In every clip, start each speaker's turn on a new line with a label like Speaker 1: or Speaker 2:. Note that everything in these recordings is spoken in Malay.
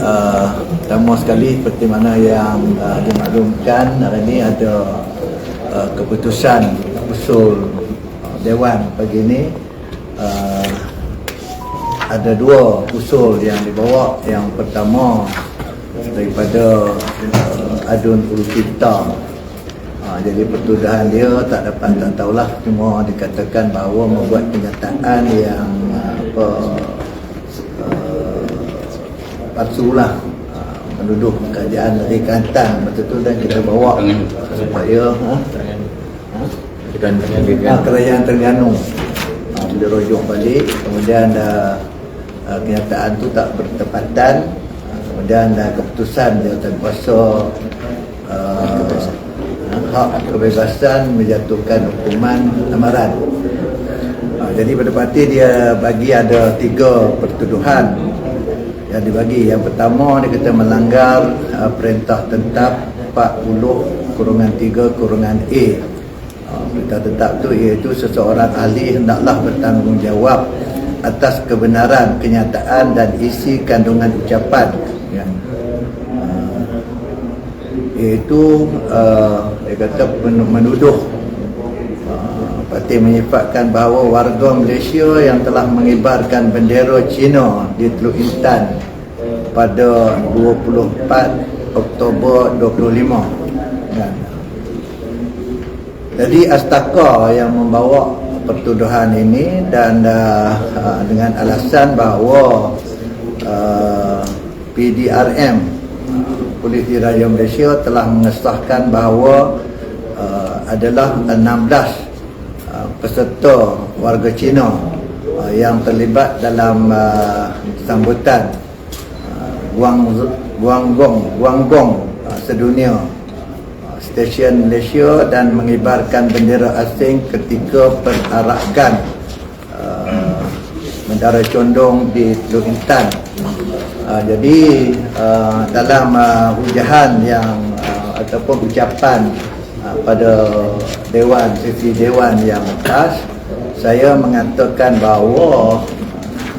Speaker 1: uh, pertama sekali seperti mana yang uh, dimaklumkan hari ini ada uh, keputusan usul uh, Dewan pagi ini uh, ada dua usul yang dibawa. Yang pertama daripada uh, adun ulu uh, jadi pertuduhan dia tak dapat tak tahulah. Cuma dikatakan bahawa membuat kenyataan yang uh, apa palsu lah. Uh, menuduh kerajaan dari Kelantan betul-betul dan kita bawa supaya ha? Ha, kerajaan Terengganu. Uh, bila rujuk balik kemudian uh, uh, kenyataan tu tak bertepatan. Uh, kemudian uh, keputusan jawatan kuasa uh, hak kebebasan menjatuhkan hukuman amaran. Uh, jadi pada parti dia bagi ada tiga pertuduhan yang dibagi. Yang pertama dia kata melanggar uh, perintah tetap 40 kurungan 3 kurungan A. Uh, perintah tetap tu iaitu seseorang ahli hendaklah bertanggungjawab atas kebenaran kenyataan dan isi kandungan ucapan yang uh, iaitu uh, dia kata menuduh Parti menyifatkan bahawa warga Malaysia yang telah mengibarkan bendera Cina di Teluk Intan pada 24 Oktober 25 kan? jadi Astaka yang membawa pertuduhan ini dan uh, uh, dengan alasan bahawa uh, PDRM Polis Diraja Malaysia telah mengesahkan bahawa uh, adalah 16 peserta warga Cina uh, yang terlibat dalam uh, sambutan uh, Guang Guanggong Guanggong uh, sedunia uh, stesen Malaysia dan mengibarkan bendera asing ketika perarakan uh, Mendara Condong di Teluk Intan. Uh, jadi uh, dalam uh, hujahan yang uh, ataupun ucapan uh, pada dewan sesi dewan yang atas saya mengatakan bahawa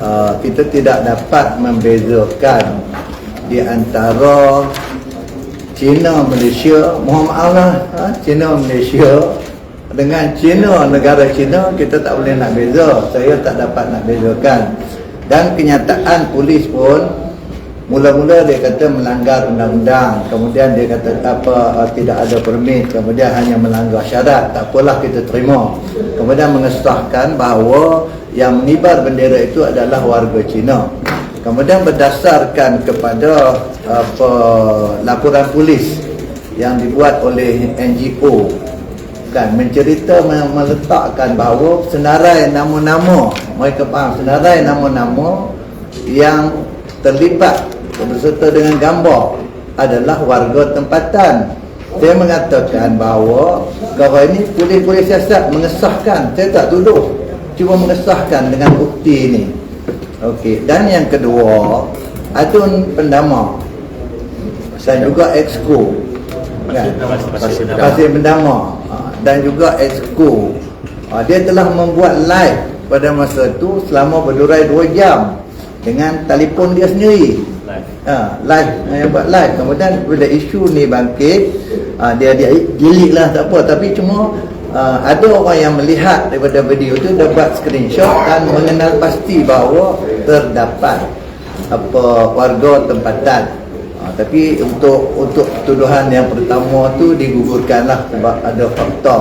Speaker 1: uh, kita tidak dapat membezakan di antara China Malaysia mohon maaf lah ha? China Malaysia. Dengan China negara China kita tak boleh nak beza. Saya tak dapat nak bezakan. Dan kenyataan polis pun Mula-mula dia kata melanggar undang-undang. Kemudian dia kata apa uh, tidak ada permit. Kemudian hanya melanggar syarat. Tak apalah kita terima. Kemudian mengesahkan bahawa Yang mengibar bendera itu adalah warga Cina Kemudian berdasarkan kepada apa laporan polis Yang dibuat oleh NGO kan mencerita meletakkan bahawa senarai nama-nama mereka faham senarai nama-nama yang terlibat berserta dengan gambar adalah warga tempatan. Saya mengatakan bahawa kalau ini polis-polis siasat mengesahkan, saya tak tuduh. Cuma mengesahkan dengan bukti ini. Okey, dan yang kedua, adun pendama. Dan juga exco. Kan? Pasir pendama. Ha, dan juga exco. Ha, dia telah membuat live pada masa itu selama berdurai 2 jam dengan telefon dia sendiri. Ha, live. Yang buat live. Kemudian bila isu ni bangkit ha, dia dia delete lah tak apa. Tapi cuma ha, ada orang yang melihat daripada video tu dia buat screenshot dan mengenal pasti bahawa terdapat apa warga tempatan. Ha, tapi untuk untuk tuduhan yang pertama tu digugurkanlah sebab ada fakta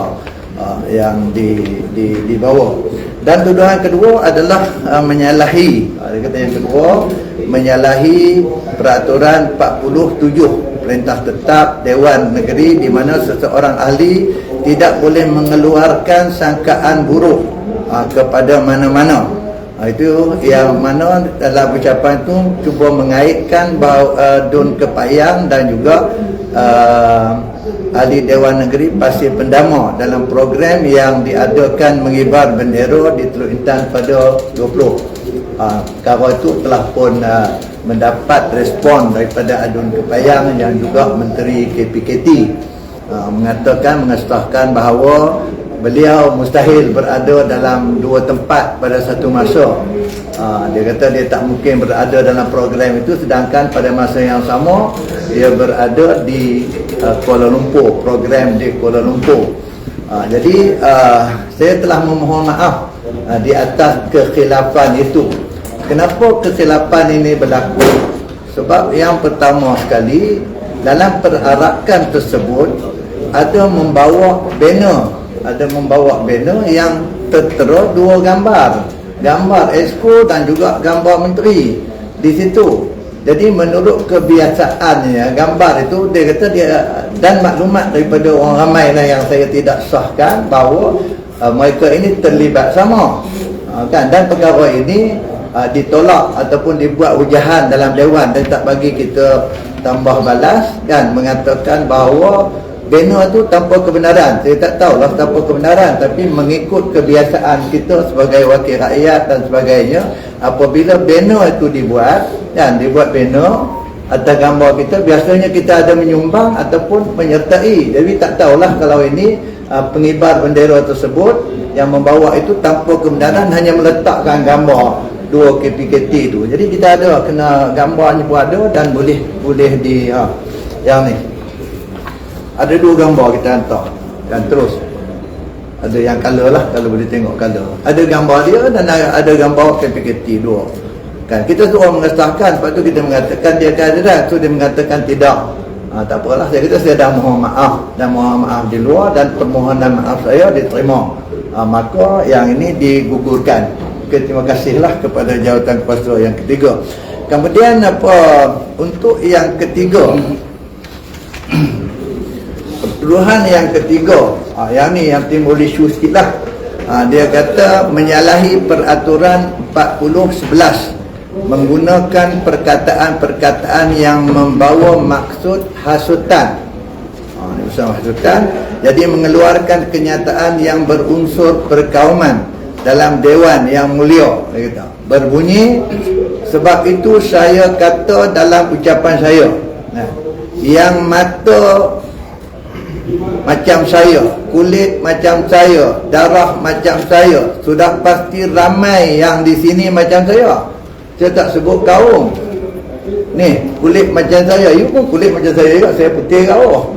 Speaker 1: ha, yang di, di dibawa dan tuduhan kedua adalah uh, menyalahi. Uh, dia kata yang kedua menyalahi peraturan 47 perintah tetap Dewan Negeri di mana seseorang ahli tidak boleh mengeluarkan sangkaan buruk uh, kepada mana-mana uh, itu yang mana dalam ucapan itu cuba mengaitkan bahawa uh, Dun Kepayang dan juga uh, ahli Dewan Negeri Pasir Pendama dalam program yang diadakan mengibar bendera di Teluk Intan pada 20. Ha, kawal itu telah pun uh, mendapat respon daripada Adun Kepayang yang juga Menteri KPKT uh, mengatakan mengesahkan bahawa beliau mustahil berada dalam dua tempat pada satu masa. Uh, dia kata dia tak mungkin berada dalam program itu sedangkan pada masa yang sama dia berada di uh, Kuala Lumpur, program di Kuala Lumpur. Jadi uh, saya telah memohon maaf uh, di atas kekhilafan itu. Kenapa kekhilafan ini berlaku? Sebab yang pertama sekali dalam perarakan tersebut ada membawa banner. Ada membawa banner yang tertera dua gambar. Gambar esko dan juga gambar menteri di situ. Jadi menurut kebiasaannya gambar itu dia kata dia dan maklumat daripada orang ramai lah yang saya tidak sahkan bahawa uh, mereka ini terlibat sama. Uh, kan? Dan perkara ini uh, ditolak ataupun dibuat ujahan dalam dewan. Dan tak bagi kita tambah balas kan? Mengatakan bahawa banner tu tanpa kebenaran. Saya tak tahu lah tanpa kebenaran tapi mengikut kebiasaan kita sebagai wakil rakyat dan sebagainya apabila banner itu dibuat dan dibuat banner atas gambar kita biasanya kita ada menyumbang ataupun menyertai. Jadi tak tahulah kalau ini uh, pengibar bendera tersebut yang membawa itu tanpa kebenaran hanya meletakkan gambar dua KPKT itu jadi kita ada kena gambarnya pun ada dan boleh boleh di ha, yang ni ada dua gambar kita hantar. Dan terus. Ada yang color lah kalau boleh tengok color ada gambar dia dan ada gambar KPKT dua. Kan? Kita semua mengesahkan. Sebab tu kita mengatakan dia kehadiran tu dia mengatakan tidak. Ha, tak apalah. Saya kata saya dah mohon maaf. Dan mohon maaf di luar dan permohonan maaf saya diterima. Ha, maka yang ini digugurkan. Okay, terima kasihlah kepada jawatan kuasa yang ketiga. Kemudian apa? Untuk yang ketiga Tuduhan yang ketiga ha, Yang ni yang timbul isu sikit lah. Ha, Dia kata menyalahi peraturan 4011 Menggunakan perkataan-perkataan yang membawa maksud hasutan. Ha, Ini bersama hasutan. Jadi mengeluarkan kenyataan yang berunsur perkauman Dalam Dewan yang mulia dia kata. Berbunyi Sebab itu saya kata dalam ucapan saya nah, Yang mata macam saya kulit macam saya darah macam saya sudah pasti ramai yang di sini macam saya. Saya tak sebut kaum. Ni kulit macam saya you pun kulit macam saya juga saya putih kau.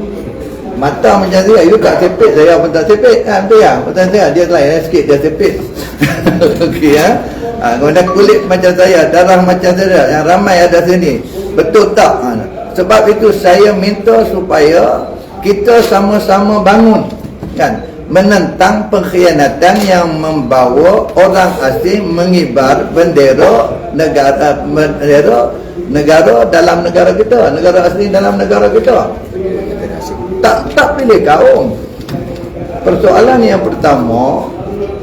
Speaker 1: Mata macam saya you tak sepit saya pun tak sepit. Kan betul ya betul saya dia lain sikit dia sepit. Okey ya. Ha, kemudian kulit macam saya darah macam saya yang ramai ada sini. Betul tak? Ha, sebab itu saya minta supaya kita sama-sama bangun kan? Menentang pengkhianatan yang membawa orang asing mengibar bendera negara bendera negara dalam negara kita negara asing dalam negara kita. Tak tak pilih kaum. Persoalan yang pertama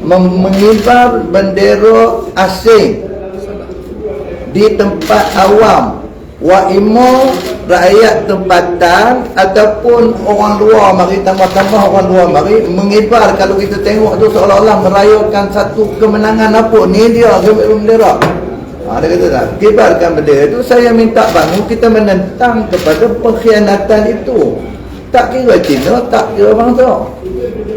Speaker 1: mengibar bendera asing di tempat awam. Wa imo rakyat tempatan ataupun orang luar mari tambah-tambah orang luar mari mengibar kalau kita tengok tu seolah-olah merayakan satu kemenangan apa ni dia bendera ha, dia kata tak kibarkan bendera itu saya minta bangun kita menentang kepada pengkhianatan itu. Tak kira Cina tak kira bangsa.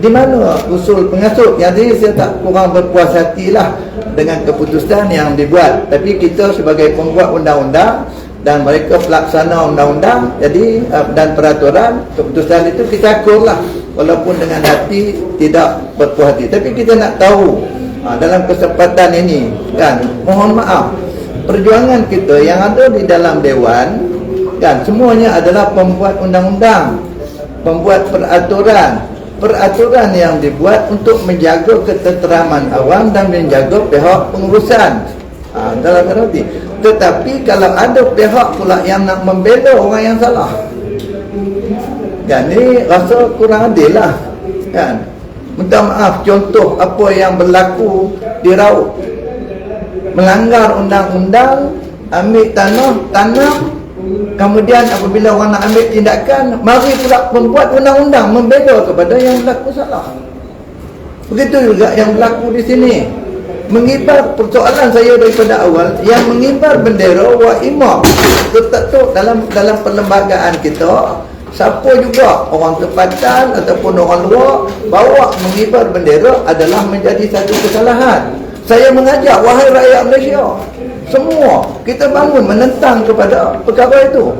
Speaker 1: Di mana usul pengasut? Yang saya tak kurang berpuas hati lah dengan keputusan yang dibuat. Tapi kita sebagai pembuat undang-undang dan mereka pelaksana undang-undang jadi uh, dan peraturan keputusan itu kita akurlah. Walaupun dengan hati tidak berpuas hati. Tapi kita nak tahu uh, dalam kesempatan ini kan mohon maaf perjuangan kita yang ada di dalam dewan kan semuanya adalah pembuat undang-undang pembuat peraturan. Peraturan yang dibuat untuk menjaga ketenteraman awam dan menjaga pihak pengurusan ha, dalam arti tetapi kalau ada pihak pula yang nak membela orang yang salah kan ni rasa kurang adil lah kan. Minta maaf contoh apa yang berlaku di Raut. Melanggar undang-undang ambil tanah tanam. Kemudian apabila orang nak ambil tindakan mari pula membuat undang-undang membela kepada yang berlaku salah. Begitu juga yang berlaku di sini mengibar persoalan saya daripada awal yang mengibar bendera wa imam. Tertentu dalam dalam perlembagaan kita siapa juga orang tempatan ataupun orang luar bawa mengibar bendera adalah menjadi satu kesalahan. Saya mengajak wahai rakyat Malaysia semua kita bangun menentang kepada perkara itu.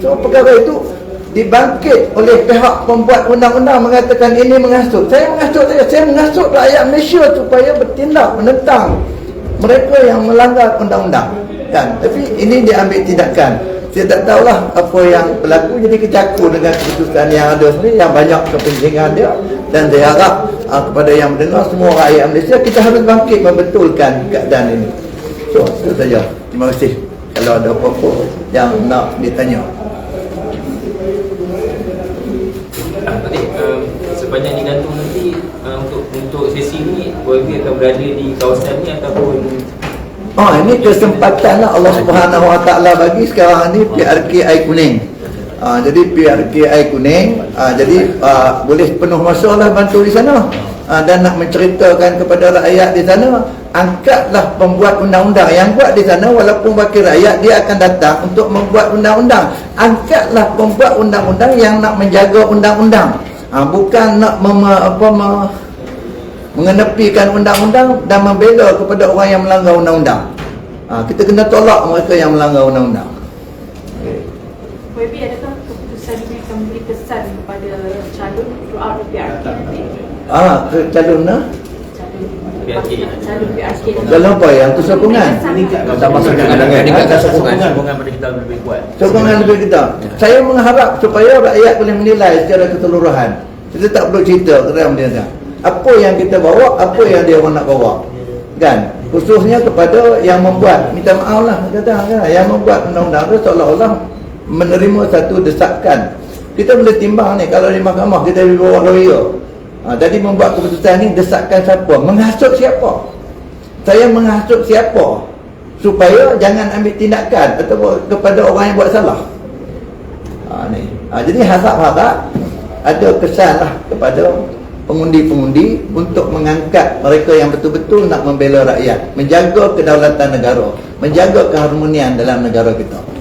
Speaker 1: So perkara itu dibangkit oleh pihak pembuat undang-undang mengatakan ini mengasut saya mengasut saya saya mengasut rakyat Malaysia supaya bertindak menentang mereka yang melanggar undang-undang. Kan? Tapi ini diambil tindakan. Saya tak tahulah apa yang berlaku. Jadi kecaku dengan keputusan yang ada sendiri yang banyak kepentingan dia. Dan saya harap uh, kepada yang mendengar semua rakyat Malaysia kita harus bangkit membetulkan keadaan ini. So itu saja. Terima kasih. Kalau ada apa-apa yang nak ditanya
Speaker 2: Nanti um, sepanjang digantung nanti uh, untuk untuk sesi ni warga akan berada di kawasan ni ataupun
Speaker 1: Oh ini kesempatan lah Allah Subhanahu Wa Taala bagi sekarang ni PRKI kuning. Ah, jadi PRKI kuning, ah, jadi ah, boleh penuh masa lah bantu di sana. Ah, dan nak menceritakan kepada rakyat di sana, angkatlah pembuat undang-undang yang buat di sana walaupun wakil rakyat dia akan datang untuk membuat undang-undang. Angkatlah pembuat undang-undang yang nak menjaga undang-undang. Ah, bukan nak mem, apa, mem, mengenepikan undang-undang dan membela kepada orang yang melanggar undang-undang. Ha, kita kena tolak mereka yang melanggar undang-undang.
Speaker 3: YB adakah keputusan ini akan memberi kesan kepada calon throughout the PRK nanti?
Speaker 1: Ah, ke calon nah?
Speaker 3: Calon. Calon nanti.
Speaker 1: Calon apa yang tu sokongan?
Speaker 4: Tak masuk dengan dengan
Speaker 2: Meningkatkan
Speaker 4: sokongan pada kita lebih kuat.
Speaker 1: Sokongan lebih kita. Saya mengharap supaya rakyat boleh menilai secara keseluruhan. Kita tak perlu cerita kerana dia Apa yang kita bawa, apa yang dia orang nak bawa. Kan? Khususnya kepada yang membuat, minta maaf lah kata kan, yang membuat undang-undang tu seolah-olah menerima satu desakan. Kita boleh timbang ni kalau di mahkamah kita di bawah lawyer. Ha, jadi membuat keputusan ni desakan siapa? Menghasut siapa? Saya menghasut siapa? Supaya jangan ambil tindakan atau kepada orang yang buat salah. Ha, ni. Ha, jadi harap-harap ada kesan lah kepada pengundi-pengundi untuk mengangkat mereka yang betul-betul nak membela rakyat, menjaga kedaulatan negara, menjaga keharmonian dalam negara kita.